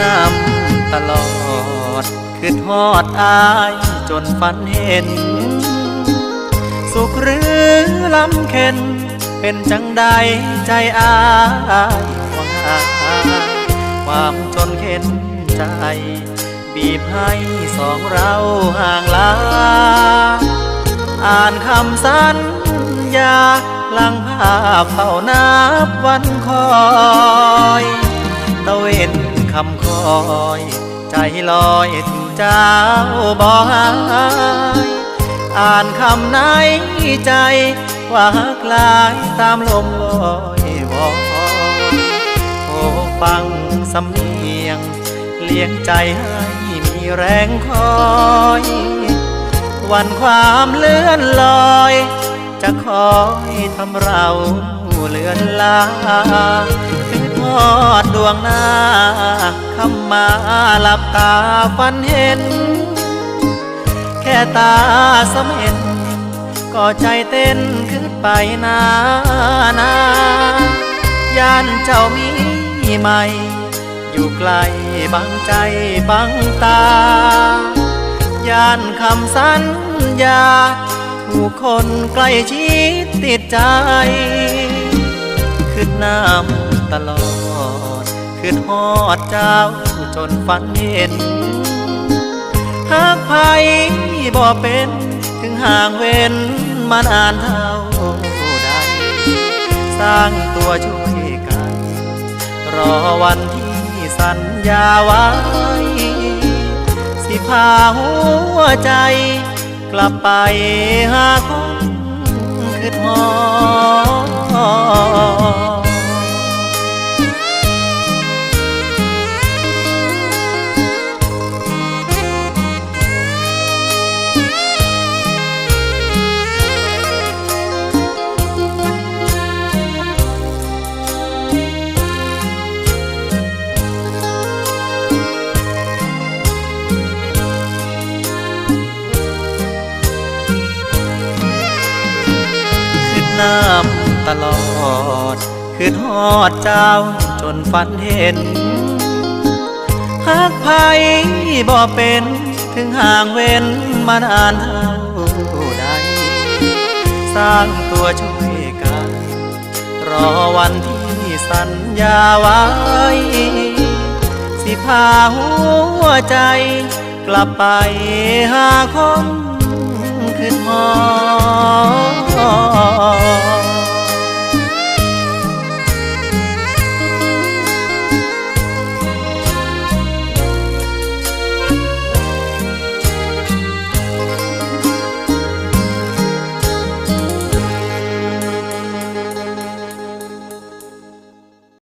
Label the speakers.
Speaker 1: น้ำตลอด คือทอดอายจนฝันเห็น สุขหรือลำเค็น เป็นจังใดใจอายว่าความจนเข็นใจ บีบให้สองเราห่างลา อ่านคำสัญญาลังภาพเฝ้านับวันคอยตะเวนำคอยใจลอยถึงเจ้าบ่หายอ่านคำในใจว่าักลายตามลมลอยวอโอ้ฟังสำเนียง เลี้ยงใจให้มีแรงคอยวันความเลื่อนลอย จะคอยทำเราเลือนลา อทอดดวงหน้าคำมาหลับตาฝันเห็น แค่ตาสำเห็น ก็ใจเต้นขึ้นไปนานาย่านเจ้ามีใหม่ อยู่ไกลบังใจบังตา ย่านคำสัญญาถูกคนใกล้ชิดติดใจ ขึ้นน้ำ ตลอดขึ้นฮอดเจ้าจนฝันเห็น หากไผบ่เป็น ถึงห่างเว้นมานานเท่าใด สร้างตัวช่วยกัน รอวันที่สัญญาไว้ สิพาหัวใจ กลับไปหาคนคือหอ น้ำตลอดขึ้นฮอดเจ้าจนฝันเห็นหากไผบ่เป็นถึงห่างเว้นมานานเท่าใดสร้างตัวช่วยกัน รอวันที่สัญญาไว้ สิพาหัวใจ กลับไปหาคน